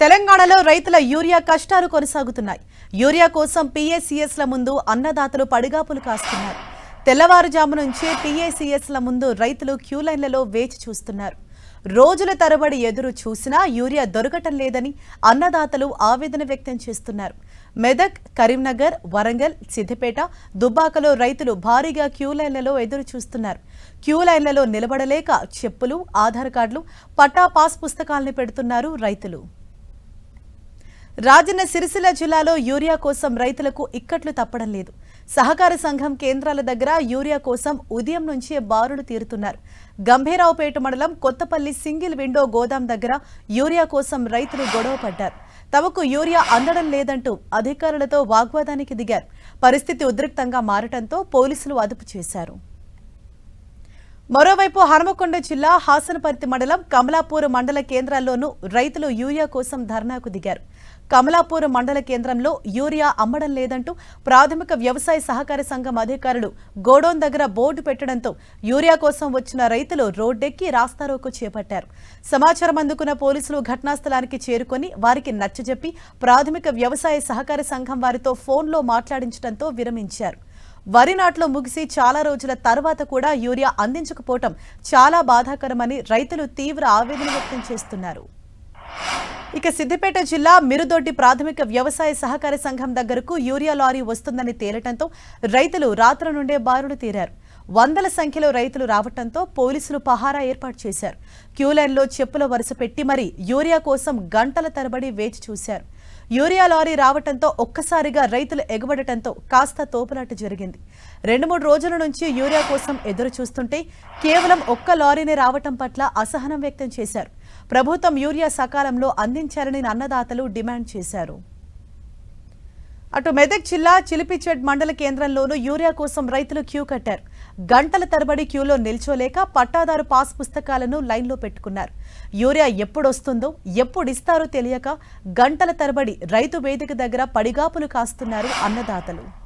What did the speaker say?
తెలంగాణలో రైతుల యూరియా కష్టాలు కొనసాగుతున్నాయి. యూరియా కోసం పీఏసీఎస్ల ముందు అన్నదాతలు పడిగాపులు కాస్తున్నారు. తెల్లవారుజాము నుంచే పీఏసీఎస్ల ముందు రైతులు క్యూ లైన్లలో వేచి చూస్తున్నారు. రోజుల తరబడి ఎదురు చూసినా యూరియా దొరకటం లేదని అన్నదాతలు ఆవేదన వ్యక్తం చేస్తున్నారు. మెదక్ కరీంనగర్ వరంగల్ సిద్దిపేట దుబ్బాకలో రైతులు భారీగా క్యూ లైన్లలో ఎదురు చూస్తున్నారు. క్యూ లైన్లలో నిలబడలేక చెప్పులు ఆధార్ కార్డులు పట్టా పాస్ పుస్తకాల్ని పెడుతున్నారు రైతులు. రాజన్న సిరిసిల్ల జిల్లాలో యూరియా కోసం రైతులకు ఇక్కట్లు తప్పడం లేదు. సహకార సంఘం కేంద్రాల దగ్గర యూరియా కోసం ఉదయం నుంచే బారులు తీరుతున్నారు. గంభీరావుపేట మండలం కొత్తపల్లి సింగిల్ విండో గోదాం దగ్గర యూరియా కోసం రైతులు గొడవ పడ్డారు. తమకు యూరియా అందడం లేదంటూ అధికారులతో వాగ్వాదానికి దిగారు. పరిస్థితి ఉద్రిక్తంగా మారటంతో పోలీసులు అదుపు చేశారు. మరోవైపు హనుమకొండ జిల్లా హాసనపర్తి మండలం కమలాపూర్ మండల కేంద్రాల్లోనూ రైతులు యూరియా కోసం ధర్నాకు దిగారు. కమలాపూర్ మండల కేంద్రంలో యూరియా అమ్మడం లేదంటూ ప్రాథమిక వ్యవసాయ సహకార సంఘం అధికారులు గోడౌన్ దగ్గర బోర్డు పెట్టడంతో యూరియా కోసం వచ్చిన రైతులు రోడ్డెక్కి రాస్తారోకు చేపట్టారు. సమాచారం అందుకున్న పోలీసులు ఘటనాస్థలానికి చేరుకొని వారికి నచ్చజెప్పి ప్రాథమిక వ్యవసాయ సహకార సంఘం వారితో ఫోన్లో మాట్లాడించడంతో విరమించారు. వరి నాట్లు ముగిసి చాలా రోజుల తర్వాత కూడా యూరియా అందించకపోవటం చాలా బాధాకరమని రైతులు తీవ్ర ఆవేదన వ్యక్తం చేస్తున్నారు. ఇక సిద్దిపేట జిల్లా మిరుదొడ్డి ప్రాథమిక వ్యవసాయ సహకార సంఘం దగ్గరకు యూరియా లారీ వస్తుందని తేలటంతో రైతులు రాత్రి నుండే బారులు తీరారు. వందల సంఖ్యలో రైతులు రావటంతో పోలీసులు పహారా ఏర్పాటు చేశారు. క్యూలైన్లో చెప్పుల వరుస పెట్టి మరీ యూరియా కోసం గంటల తరబడి వేచి చూశారు. యూరియా లారీ రావటంతో ఒక్కసారిగా రైతులు ఎగబడటంతో కాస్త తోపులాట జరిగింది. రెండు మూడు రోజుల నుంచి యూరియా కోసం ఎదురు చూస్తుంటే కేవలం ఒక్క లారీనే రావటం పట్ల అసహనం వ్యక్తం చేశారు. ప్రభుత్వం యూరియా సకాలంలో అందించాలని అన్నదాతలు డిమాండ్ చేశారు. అటు మెదక్ జిల్లా చిలిపిచెడ్ మండల కేంద్రంలోనూ యూరియా కోసం రైతులు క్యూ కట్టారు. గంటల తరబడి క్యూలో నిల్చోలేక పట్టాదారు పాస్ పుస్తకాలను లైన్లో పెట్టుకున్నారు. యూరియా ఎప్పుడొస్తుందో ఎప్పుడు ఇస్తారో తెలియక గంటల తరబడి రైతు వేదిక దగ్గర పడిగాపులు కాస్తున్నారు అన్నదాతలు.